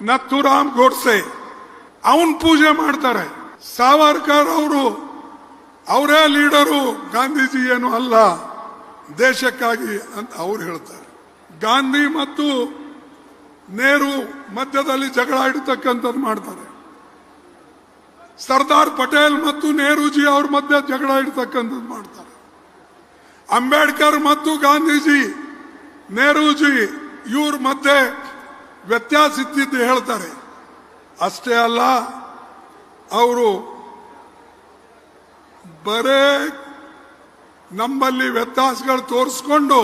ನಥುರಾಮ್ ಗೋಡ್ಸೆ, ಅವನ್ ಪೂಜೆ ಮಾಡ್ತಾರೆ. ಸಾವರ್ಕರ್ ಅವರು, ಅವರೇ ಲೀಡರು ಗಾಂಧೀಜಿ ಏನು ಅಲ್ಲ, ದೇಶಕ್ಕಾಗಿ ಅಂತ ಅವ್ರು ಹೇಳ್ತಾರೆ. ಗಾಂಧಿ ಮತ್ತು ನೆಹರು ಮಧ್ಯದಲ್ಲಿ ಜಗಳ ಇಡ್ತಕ್ಕಂಥದ್ದು ಮಾಡ್ತಾರೆ. ಸರ್ದಾರ್ ಪಟೇಲ್ ಮತ್ತು ನೆಹರೂಜಿ ಅವ್ರ ಮಧ್ಯ ಜಗಳ ಇಡ್ತಕ್ಕಂಥದ್ದು ಮಾಡ್ತಾರೆ. ಅಂಬೇಡ್ಕರ್ ಮತ್ತು ಗಾಂಧೀಜಿ, ನೆಹರೂಜಿ ಇವ್ರ ಮಧ್ಯೆ ವ್ಯತ್ಯಾಸ ಇತ್ತಿದ್ದು ಹೇಳ್ತಾರೆ. ಅಷ್ಟೇ ಅಲ್ಲ, ಅವರು ಬರೇ ನಮ್ಮಲ್ಲಿ ವ್ಯತ್ಯಾಸಗಳು ತೋರಿಸ್ಕೊಂಡು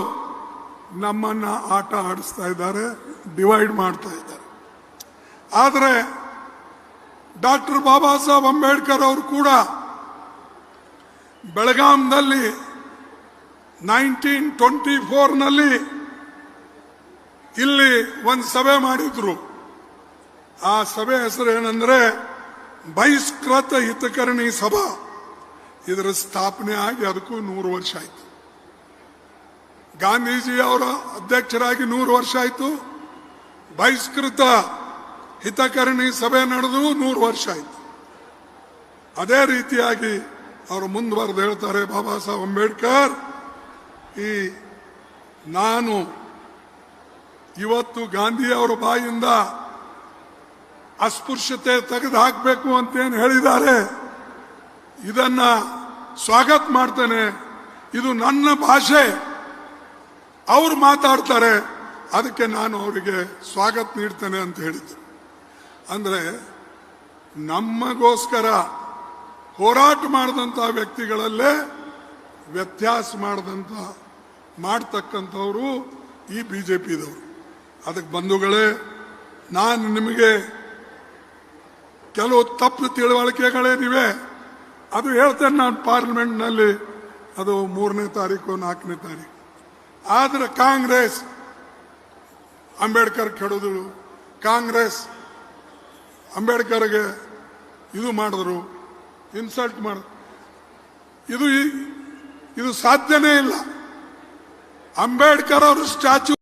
ನಮ್ಮನ್ನ ಆಟ ಆಡಿಸ್ತಾ ಇದ್ದಾರೆ, ಡಿವೈಡ್ ಮಾಡ್ತಾ ಇದ್ದಾರೆ. ಆದರೆ ಡಾಕ್ಟರ್ ಬಾಬಾ ಸಾಹೇಬ್ ಅಂಬೇಡ್ಕರ್ ಅವರು ಕೂಡ ಬೆಳಗಾಂನಲ್ಲಿ ನೈನ್ಟೀನ್ ಟ್ವೆಂಟಿ ಫೋರ್ನಲ್ಲಿ ಇಲ್ಲಿ ಒಂದು ಸಭೆ ಮಾಡಿದ್ರು. ಆ ಸಭೆ ಹೆಸರು ಏನಂದ್ರೆ ಬಹಿಷ್ಕೃತ ಹಿತಕರಣಿ ಸಭಾ. ಇದರ ಸ್ಥಾಪನೆ ಆಗಿ ಅದಕ್ಕೂ ನೂರು ವರ್ಷ ಆಯ್ತು. ಗಾಂಧೀಜಿ ಅವರ ಅಧ್ಯಕ್ಷರಾಗಿ ನೂರು ವರ್ಷ ಆಯ್ತು. ಬಹಿಷ್ಕೃತ ಹಿತಕರಣಿ ಸಭೆ ನಡೆದು ನೂರು ವರ್ಷ ಆಯ್ತು. ಅದೇ ರೀತಿಯಾಗಿ ಅವರು ಮುಂದುವರೆದು ಹೇಳ್ತಾರೆ ಬಾಬಾ ಸಾಹೇಬ್ ಅಂಬೇಡ್ಕರ್, ಈ ನಾನು ಇವತ್ತು ಗಾಂಧಿ ಅವರ ಬಾಯಿಂದ ಅಸ್ಪೃಶ್ಯತೆ ತೆಗೆದು ಹಾಕಬೇಕು ಅಂತೇನು ಹೇಳಿದ್ದಾರೆ. ಇದನ್ನ ಸ್ವಾಗತ ಮಾಡ್ತೇನೆ. ಇದು ನನ್ನ ಭಾಷೆ. ಅವರು ಮಾತಾಡ್ತಾರೆ. ಅದಕ್ಕೆ ನಾನು ಅವರಿಗೆ ಸ್ವಾಗತ ನೀಡ್ತೇನೆ ಅಂತ ಹೇಳಿದ್ದೆ. ಅಂದರೆ ನಮಗೋಸ್ಕರ ಹೋರಾಟ ಮಾಡಿದಂಥ ವ್ಯಕ್ತಿಗಳಲ್ಲೇ ವ್ಯತ್ಯಾಸ ಮಾಡಿದಂಥ ಮಾಡ್ತಕ್ಕಂಥವರು ಈ ಬಿ ಜೆ ಪಿದವರು ಅದಕ್ಕೆ ಬಂಧುಗಳೇ, ನಾನು ನಿಮಗೆ ಕೆಲವು ತಪ್ಪು ತಿಳುವಳಿಕೆಗಳೇನಿವೆ ಅದು ಹೇಳ್ತೇನೆ ನಾನು ಪಾರ್ಲಿಮೆಂಟ್ನಲ್ಲಿ, ಅದು ಮೂರನೇ ತಾರೀಕು, ನಾಲ್ಕನೇ ತಾರೀಕು. ಆದರೆ ಕಾಂಗ್ರೆಸ್ ಅಂಬೇಡ್ಕರ್ ಕೆಡೋದು ಕಾಂಗ್ರೆಸ್ ಅಂಬೇಡ್ಕರ್ಗೆ ಇದು ಮಾಡಿದ್ರು, ಇನ್ಸಲ್ಟ್ ಮಾಡಿದ್ರು. ಇದು ಇದು ಸಾಧ್ಯನೇ ಇಲ್ಲ. ಅಂಬೇಡ್ಕರ್ ಅವರು ಸ್ಟ್ಯಾಚ್ಯೂ